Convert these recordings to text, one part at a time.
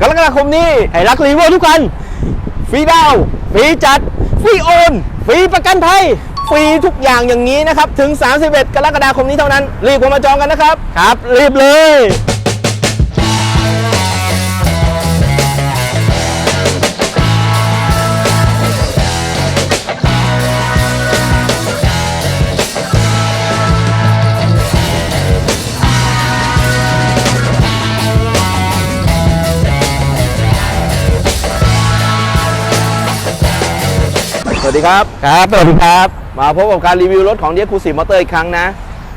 กรกฎาคมนี้ให้รักรีโวทุกคัน ฟรีดาว ฟรีจัด ฟรีโอน ฟรีประกันภัย ฟรีทุกอย่างอย่างนี้นะครับ ถึง 31 กรกฎาคมนี้เท่านั้น รีบเข้ามาจองกันนะครับ ครับ รีบเลย ดีครับ ครับ สวัสดีครับ มาพบกับการรีวิวรถของเดียคูสีมอเตอร์อีกครั้งนะ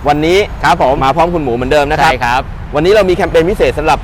วันนี้ครับผมมาพร้อมคุณหมูเหมือนเดิมนะครับ ใช่ครับ วันนี้เรามีแคมเปญพิเศษสำหรับ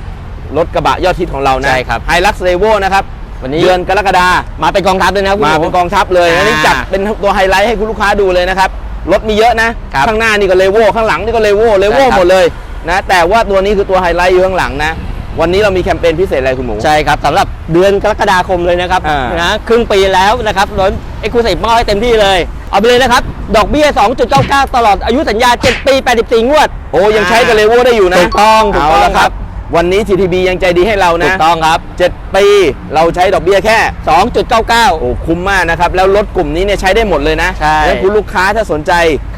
รถกระบะยอดฮิตของเรานะใช่ครับไฮลักซ์เรโวนะครับวันนี้เดือนกรกฎามาเป็นกองทัพเลยนะคุณมาหมูเป็นกองทัพเลยอ่าอันนี้จัดเป็นตัวไฮไลท์ให้คุณลูกค้าดูเลยนะครับรถมีเยอะนะครับข้างหน้านี่ก็เลโวข้างหลังนี่ก็เลโวเลโวใช่ครับหมดเลยนะแต่ว่าตัวนี้คือตัวไฮไลท์อยู่ข้างหลังนะ วันนี้เรามีแคมเปญพิเศษอะไรคุณหมู ใช่ครับสำหรับเดือนกรกฎาคมเลยนะครับอ่านนะครึ่งปีแล้วนะครับรถเอ็กซ์คลูซีฟมอบให้เต็มที่เลย เอาไปเลยนะครับ ดอกเบี้ย 2.99 ตลอดอายุสัญญา 7 ปี 84 งวดโอ้ยังใช้กับเลโวได้อยู่นะถูกต้องถูกเอาต้องละครับวันนี้ TTB ยังใจดีให้เราถูนะกต้องครับ7ปีเราใช้ดอกเบี้ยแค่2.99โอ้คุ้มมากนะครับ แล้วรถกลุ่มนี้เนี่ยใช้ได้หมดเลยนะใช่งั้นคุณลูกค้าถ้าสนใจ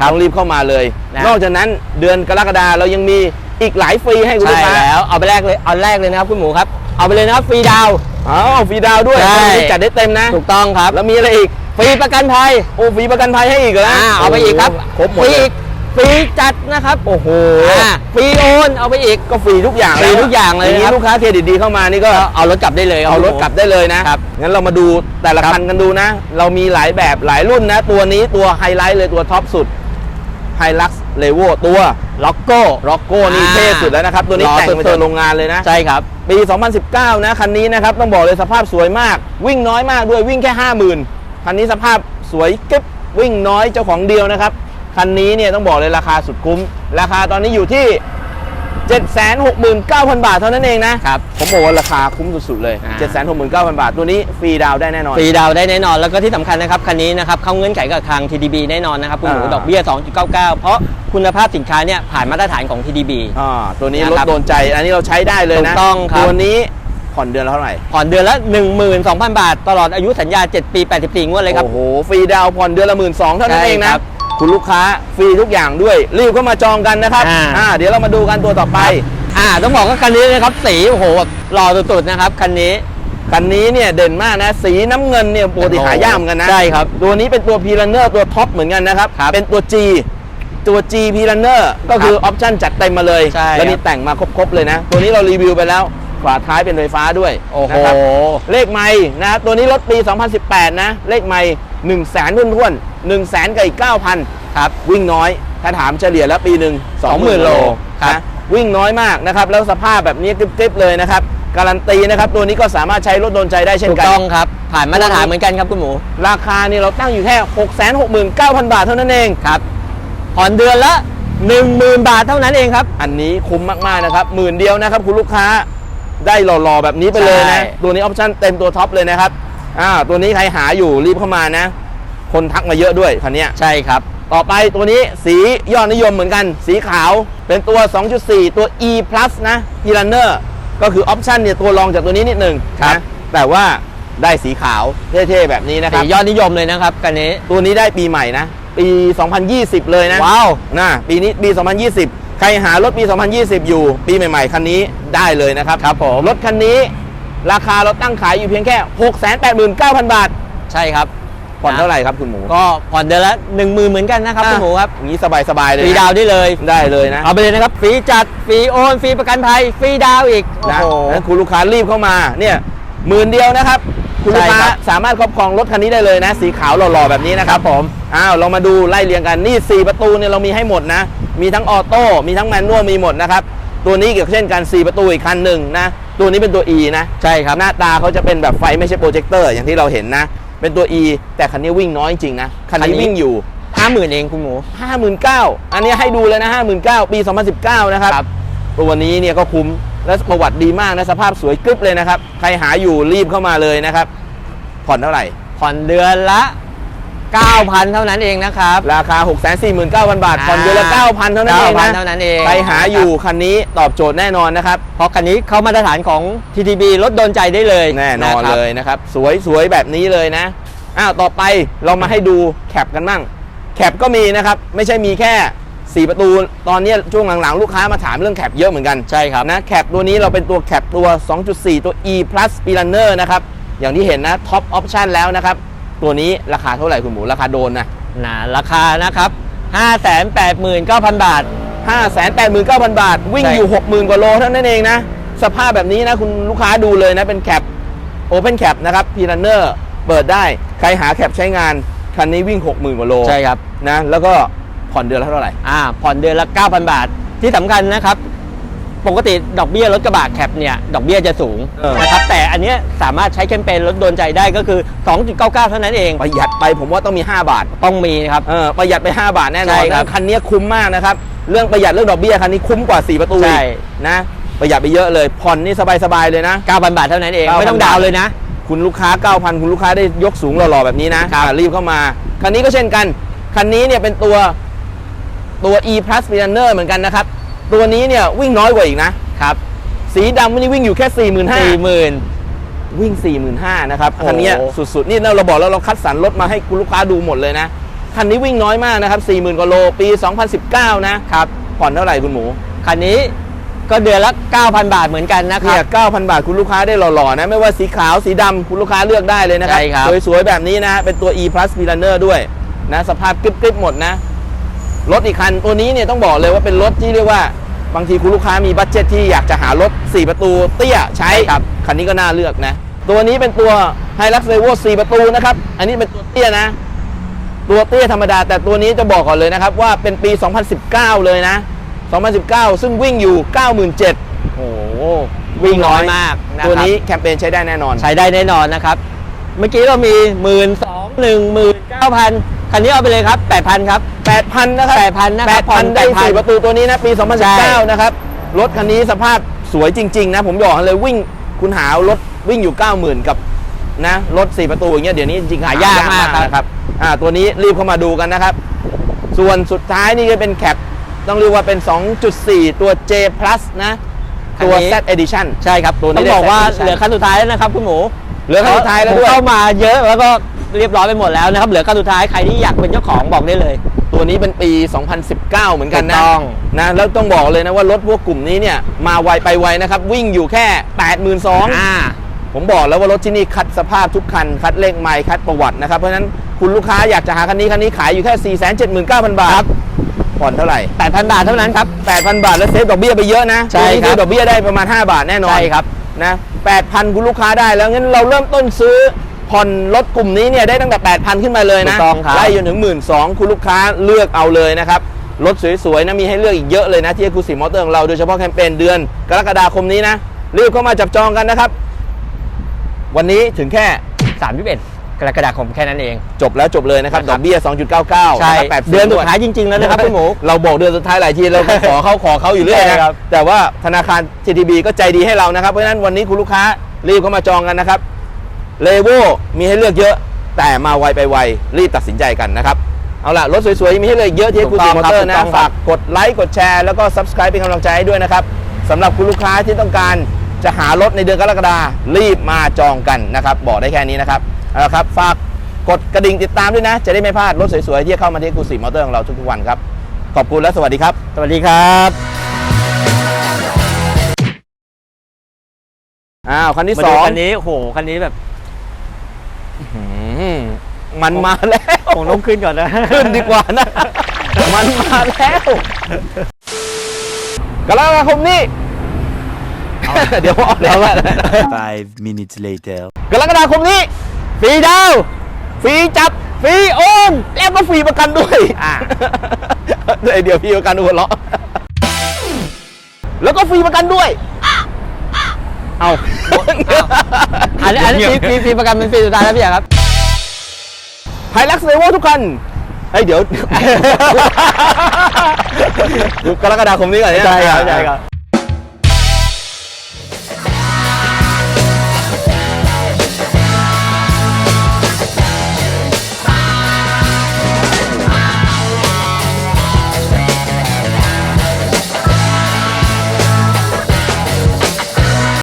ต้องรีบเข้ามาเลย นะ นอกจากนั้นเดือนกรกฎาเรายังมี อีกหลายฟรีให้คุณใช่ลูกค้าแล้วเอาไปแรกเลยเอาแรกเลยนะครับคุณหมูครับ เอาไปเลยนะครับฟรีดาวน์อ้าวฟรีดาวน์ด้วยใช่ วันนี้จัดได้เต็มนะ ถูกต้องครับ แล้วมีอะไรอีก ฟรีประกันภัยโอ้ฟรีประกันภัยให้อีกเหรออ่าเอาไปอีกครับครบหมดฟรีเลยอีกฟรีจัดนะครับโอ้โหอ่าฟรีโอนเอาไปอีก ก็ฟรีทุกอย่างฟรีทุกอย่างเลยอย่างนี้ครับ ลูกค้าเครดิตดีเข้ามานี่ก็ ก็เอารถกลับได้เลยเอารถกลับได้เลยนะครับ งั้นเรามาดูแต่ละครับคันกันดูนะ เรามีหลายแบบหลายรุ่นนะ ตัวนี้ตัวไฮไลท์เลยตัวท็อปสุด ไฮลักซ์เลโวตัวล็อกโก้ร็อกโก้นี่อ่าเท่สุดแล้วนะครับ ตัวนี้รอแต่งมาสุดๆจากโรงงานเลยนะ ใช่ครับ ปี 2019 นะ คันนี้นะครับ ต้องบอกเลยสภาพสวยมาก วิ่งน้อยมากด้วยวิ่งแค่ 50,000 คันนี้สภาพสวยกึ๊บวิ่งน้อยเจ้าของเดียวนะครับ คันนี้เนี่ยต้องบอกเลยราคาสุดคุ้ม ราคาตอนนี้อยู่ที่ 769,000 บาทเท่านั้นเองนะครับ ผมบอกว่าราคาคุ้มสุดๆเลย อ่า 769,000 บาท ตัวนี้ฟรีดาวน์ได้แน่นอน ฟรีดาวน์ได้แน่นอน แล้วก็ที่สำคัญนะครับ คันนี้นะครับ เข้าเงื่อนไขกับทาง TDB แน่นอนนะครับ คุณหมูอ่า ดอกเบี้ย 2.99 เพราะคุณภาพสินค้าเนี่ยผ่านมาตรฐานของ TDB อ่าตัวนี้นะรถครับโดนใจ อันนี้เราใช้ได้เลยนะถูกต้องครับ ตัวนี้ผ่อนเดือนละเท่าไหร่ผ่อนเดือนละ 12,000 บาท ตลอดอายุสัญญา 7 ปี 84 งวดเลยครับ โอ้โหฟรีดาวน์ผ่อนเดือนละหมื่นสองเท่านั้นใช่เองนะ ครับ คุณลูกค้าฟรีทุกอย่างด้วย รีบเข้ามาจองกันนะครับอ่าเดี๋ยวเรามาดูกันตัวต่อไป อ่าต้องบอกว่าคันนี้นะครับสีโอ้โหแบบหล่อสุดๆนะครับคันนี้ คันนี้เนี่ยเด่นมากนะ สีน้ำเงินเนี่ยปกติหายากเหมือนกันนะใช่ครับตัวนี้เป็นตัวพีรันเนอร์ตัวท็อปเหมือนกันนะครับ ครับเป็นตัว G ตัว G พีรันเนอร์ก็คือออปชั่นจัดเต็มมาเลย ใช่แล้วคนี่รับ แต่งมาครบๆเลยนะ ตัวนี้เรารีวิวไปแล้วฝาท้ายเป็นไฟฟ้าด้วยโอ้โห นะครับ เลขไม่นะครับตัวนี้รถปี 2018 นะ เลขไม่ 1 0 0 0 0แสนท้วนๆ1 0 0 0 0แสนกับอีก9,000 ครับ วิ่งน้อย ถ้าถามเฉลี่ยแล้วปีหนึ่ง20,000 โลครับนะวิ่งน้อยมากนะครับ แล้วสภาพแบบนี้กริบๆเลยนะครับ การันตีนะครับ ตัวนี้ก็สามารถใช้รถโดนใจได้เช่นถูกกัน ต้องครับ ผ่านมาตรฐานเหมือนกันครับคุณหมูราคานี่เราตั้งอยู่แค่ 669,000 บาทเท่านั้นเอง ครับผ่อนเดือนละ 10,000 บาทเท่านั้นเองครับ อันนี้คุ้มมาก ๆ นะครับหมื่นเดียวนะครับ คุณลูกค้าได้หล่อ ๆ แบบนี้ไปเลยใช่ นะ ตัวนี้ออปชั่นเต็มตัวท็อปเลยนะครับ อ่าตัวนี้ใครหาอยู่รีบเข้ามานะ คนทักมาเยอะด้วยคันเนี้ยใช่ครับ ต่อไปตัวนี้สียอดนิยมเหมือนกัน สีขาวเป็นตัว 2.4 ตัว E plus นะ p i r a n n e r ก็คือออปชันเนี่ยตัวรองจากตัวนี้นิดหนึ่งครับนะแต่ว่าได้สีขาวเท่ๆแบบนี้นะคสีรับยอดนิยมเลยนะครับคันนี้ตัวนี้ได้ปีใหม่นะ ปี 2020 เลยนะว้าวนะปีนี้ปี 2020 ใครหารถปี 2020 อยู่ ปีใหม่ ๆ คันนี้ได้เลยนะครับครับผมรถคันนี้ ราคาเราตั้งขายอยู่เพียงแค่ 689,000 บาท ใช่ครับ ผ่อนเท่าไหร่ครับคุณหมู ก็ผ่อนเดือนละ10,000เหมือนกันนะครับอะ คุณหมูครับอย่างนี้สบายๆเลยฟรีนะดาวน์ได้เลย ได้เลยนะเอาไปเลยนะครับฟรีจัดฟรีโอนฟรีประกันภัยฟรีดาวน์อีกโอ้นะโหงั้นคุณลูกค้ารีบเข้ามาเนี่ยหมื่นเดียวนะครับ คุณลูกค้าใช่ครับ สามารถครอบครองรถคันนี้ได้เลยนะ สีขาวหล่อๆแบบนี้นะครับผมอ้าวเรามาดูไล่เรียงกันนี่ 4 ประตูเนี่ยเรามีให้หมดนะ มีทั้งออโต้มีทั้งแมนนวลมีหมดนะครับ ตัวนี้เกี่ยวเช่นกัน 4 ประตูอีกคันหนึ่งนะ ตัวนี้เป็นตัว E นะ ใช่ครับ หน้าตาเขาจะเป็นแบบไฟไม่ใช่โปรเจคเตอร์อย่างที่เราเห็นนะ เป็นตัว E แต่คันนี้วิ่งน้อยจริงๆนะ คันคันนี้นี้วิ่งอยู่ 50,000 เองคุณหมู 59,000 อันนี้ให้ดูเลยนะ 59,000 ปี 2019 นะครับครับตัวนี้เนี่ยก็คุ้ม และประวัติดีมากนะ สภาพสวยกริบเลยนะครับ ใครหาอยู่รีบเข้ามาเลยนะครับ ผ่อนเท่าไหร่ ผ่อนเดือนละ 9,000 เท่านั้นเองนะครับ ราคา 649,000 บาทผ่อนเดือนละอ่า9,000 เท่านั้นเองนะ9,000เท่านั้นเองใครหาอยู่คันนี้ตอบโจทย์แน่นอนนะครับ เพราะคันนี้เข้ามาตรฐานของ TTB รถโดนใจได้เลยแน่นอนะครับเลยนะครับ สวยสวยแบบนี้เลยนะอ้าวต่อไปเรามาให้ดูแคปกันบ้างแคปก็มีนะครับ ไม่ใช่มีแค่ 4 ประตู ตอนนี้ช่วงหลังๆ ลูกค้ามาถามเรื่องแคปเยอะเหมือนกันใช่ครับนะแคปตัวนี้เราเป็นตัวแคปตัว 2.4 ตัว e plus speedrunner นะครับอย่างที่เห็นนะท็อปออปชันแล้วนะครับ ตัวนี้ราคาเท่าไหร่คุณหมูราคาโดนนะนะราคานะครับ 589,000 บาท 589,000 บาท วิ่งใช่อยู่ 60,000 กว่าโลเท่านั้นเองนะ สภาพแบบนี้นะคุณลูกค้าดูเลยนะเป็นแคปโอเพนแคปนะครับพีรันเนอร์เปิดได้ ใครหาแคปใช้งาน คันนี้วิ่ง 60,000 กว่าโลใช่ครับนะแล้วก็ผ่อนเดือนละเท่าไหร่อ่าผ่อนเดือนละ 9,000 บาทที่สำคัญนะครับ ปกติดอกเบี้ยรถกระบะแคปเนี่ยดอกเบี้ยจะสูงเออ นะครับแต่อันเนี้ยสามารถใช้แคมเปญรถโดนใจได้ก็คือ 2.99 เท่านั้นเอง ประหยัดไปผมว่าต้องมี 5 บาทต้องมีครับ เออประหยัดไป 5 บาทแน่นอใช่นครับนะคันนี้คุ้มมากนะครับ เรื่องประหยัดเรื่องดอกเบี้ยคันนี้คุ้มกว่า 4 ประตูใช่ อีกนะประหยัดไปเยอะเลยผ่อนนี่สบายๆเลยนะ 9,000 บาทเท่านั้นเอง 9,000 ไม่ต้องดาวน์เลยนะ คุณลูกค้า 9,000 คุณลูกค้าได้ยกสูงหล่อๆแบบนี้นะครับอ่ารีบเข้ามา คันนี้ก็เช่นกัน คันนี้เนี่ยเป็นตัวตัว e plus p i a n e r เหมือนกันนะครับ ตัวนี้เนี่ยวิ่งน้อยกว่าอีกนะครับ สีดำวันนี้วิ่งอยู่แค่45,000 40,000วิ่ง 45,000นะครับ โอ้คันเนี้ยสุดๆ นี่เราบอกแล้วเราคัดสรรรถมาให้คุณลูกค้าดูหมดเลยนะ คันนี้วิ่งน้อยมากนะครับ 40,000กว่าโลปี 2019 นะครับ ผ่อนเท่าไหร่คุณหมูคันนี้ก็เดือนละ 9,000 บาทเหมือนกันนะครัเนี่ยบ9,000 บาทคุณลูกค้าได้หล่อๆนะ ไม่ว่าสีขาวสีดำคุณลูกค้าเลือกได้เลยนะครับ ใช่ครับ สวยๆ แบบนี้นะ เป็นตัว e plus p i l a n e r ด้วยนะ สภาพกริบๆ หมดนะ รถอีกคันตัวนี้เนี่ยต้องบอกเลยว่าเป็นรถที่เรียกว่าบางทีคุณลูกค้ามีบัตเจ็ตที่อยากจะหารถ 4 ประตูเตี้ยใช้ครับคันนี้ก็น่าเลือกนะ ตัวนี้เป็นตัว h i l u x r e v o 4ประตูนะครับ อันนี้เป็นตัวเตี้ยนะ ตัวเตี้ยธรรมดา แต่ตัวนี้จะบอกก่อนเลยนะครับว่าเป็นปี 2019 เลยนะ 2019 ซึ่งวิ่งอยู่ 97,000โอ้โหวิ่งน้อยมากนะครับตัวนี้แคมเปญใช้ได้แน่นอน ใช้ได้แน่นอนนะครับ เมื่อกี้เรามี 1 2 0 0 0 19,000คันนี้เอาไปเลยครับ 8,000 ครับ 8,000 นะครับ8,000นะครับผ่อน8,000 ได้8,000 4ประตูตัวนี้นะ ปี ใช่ 2019 นะครับ รถคันนี้สภาพสวยจริง ๆ นะ ผมบอกเลยวิ่งคุณหารถวิ่งอยู่ 90,000 กับนะรถ 4 ประตูอย่างเงี้ยเดี๋ยวนี้จริงๆหายากมากนะครับอ่าตัวนี้รีบเข้ามาดูกันนะครับ ส่วนสุดท้ายนี่ก็เป็นแคปต้องเรียกว่าเป็น 2.4 ตัว J plus นะตัวคันนี้ Z edition ใช่ครับ ตัวนี้ต้องบอกว่าได้เหลือคันสุดท้ายแล้วนะครับคุณหมูเหลือคันสุดท้ายแล้วด้วยผมเข้ามาเยอะแล้วก็เรียบร้อยไปหมดแล้วนะครับ เหลือคันสุดท้ายใครที่อยากเป็นเจ้าของบอกได้เลย ตัวนี้เป็นปี 2019 เหมือนกันนะถูกต้องนะ แล้วต้องบอกเลยนะว่ารถพวกกลุ่มนี้เนี่ย มาไวไปไวนะครับ วิ่งอยู่แค่ 82,000อ่าผมบอกแล้วว่ารถที่นี่คัดสภาพทุกคัน คัดเลขไมล์คัดประวัตินะครับ เพราะฉะนั้นคุณลูกค้าอยากจะหาคันนี้ คันนี้ขายอยู่แค่ 479,000 บาทครับผ่อนเท่าไหร่ 8,000 บาทเท่านั้นครับ 8,000 บาทแล้วเซฟดอกเบี้ยไปเยอะนะใช่ตัวนี้ครับเซฟดอกเบี้ยได้ประมาณ 5 บาทแน่นอนใช่ครับนะ8,000 คุณลูกค้าได้แล้วงั้นเราเริ่มต้นซื้อ ผ่อนรถกลุ่มนี้เนี่ยได้ตั้งแต่ 8,000 ขึ้นมาเลยนะถูกต้องครับ ไล่จนถึง 1 2 0 0 0คุณลูกค้าเลือกเอาเลยนะครับ รถสวยๆนะมีให้เลือกอีกเยอะเลยนะที่คูสิมอเตอร์ของเราโดยเฉพาะแคมเปญเดือน กรกฎาคมนี้นะ รีบเข้ามาจับจองกันนะครับ วันนี้ถึงแค่31กรกฎาคมแค่นั้นเอง จบแล้วจบเลยนะครับนะคดรัอบกเบี้ย 2.99ใช่นะครับ80เดือนสุดท้ายจริง ๆ แล้วนะครับคุณหมู เราบอกเดือนสุดท้ายหลายทีเราก็ขอเขาขอเขาอยู่เรื่อยใช่นะครับ แต่ว่าธนาคาร TTB ก็ใจดีให้เรานะครับ เพราะฉะนั้นวันนี้คุณลูกค้ารีบเข้ามาจองกันนะครับ เลโวมีให้เลือกเยอะแต่มาไวไปไวรีบตัดสินใจกันนะครับ เอาล่ะ รถสวยๆ มีให้เลือกเยอะที่ถูคุณกต้สีองมอครับเตอร์นะถูกต้องครับฝากกดไลค์กดแชร์แล้วก็ subscribe เป็นกำลังใจให้ด้วยนะครับสำหรับคุณลูกค้าที่ต้องการจะหารถในเดือนกรกฎารีบมาจองกันนะครับ บอกได้แค่นี้นะครับเอาละครับฝากกดกระดิ่งติดตามด้วยนะ จะได้ไม่พลาดรถสวยๆ ที่จะเข้ามาที่กูสีมอเตอร์ของเราทุกๆวันครับ ขอบคุณและสวัสดีครับ สวัสดีครับอ้าวคันที่มาสดูองคันนี้โอ้โหคันนี้แบบ อืมมันมาแล้วผมต้องขึ้นก่อนนะ ขึ้นดีกว่านะ มันมาแล้วกรกฎาคมนี้ เดี๋ยวเอาแล้ว Five minutes later. กรกฎาคมนี้ฟรีดาวฟรีจับฟรีโอนแล้วก็ฟรีประกันด้วยอ่าเดี๋ยวเดี๋ยวพี่ประกันหัวเราะแล้วก็ฟรีประกันด้วย เอาอันนี้อันนี้ฟรีฟรีฟรีประกันเป็นฟรีสุดท้ายแล้วพี่อะครับไฮลักซ์เลเวลทุกคันเฮ้ยเดี๋ยวกรกฎาคมนี้ก่อนเนี่ยใช่ครับใช่ครับ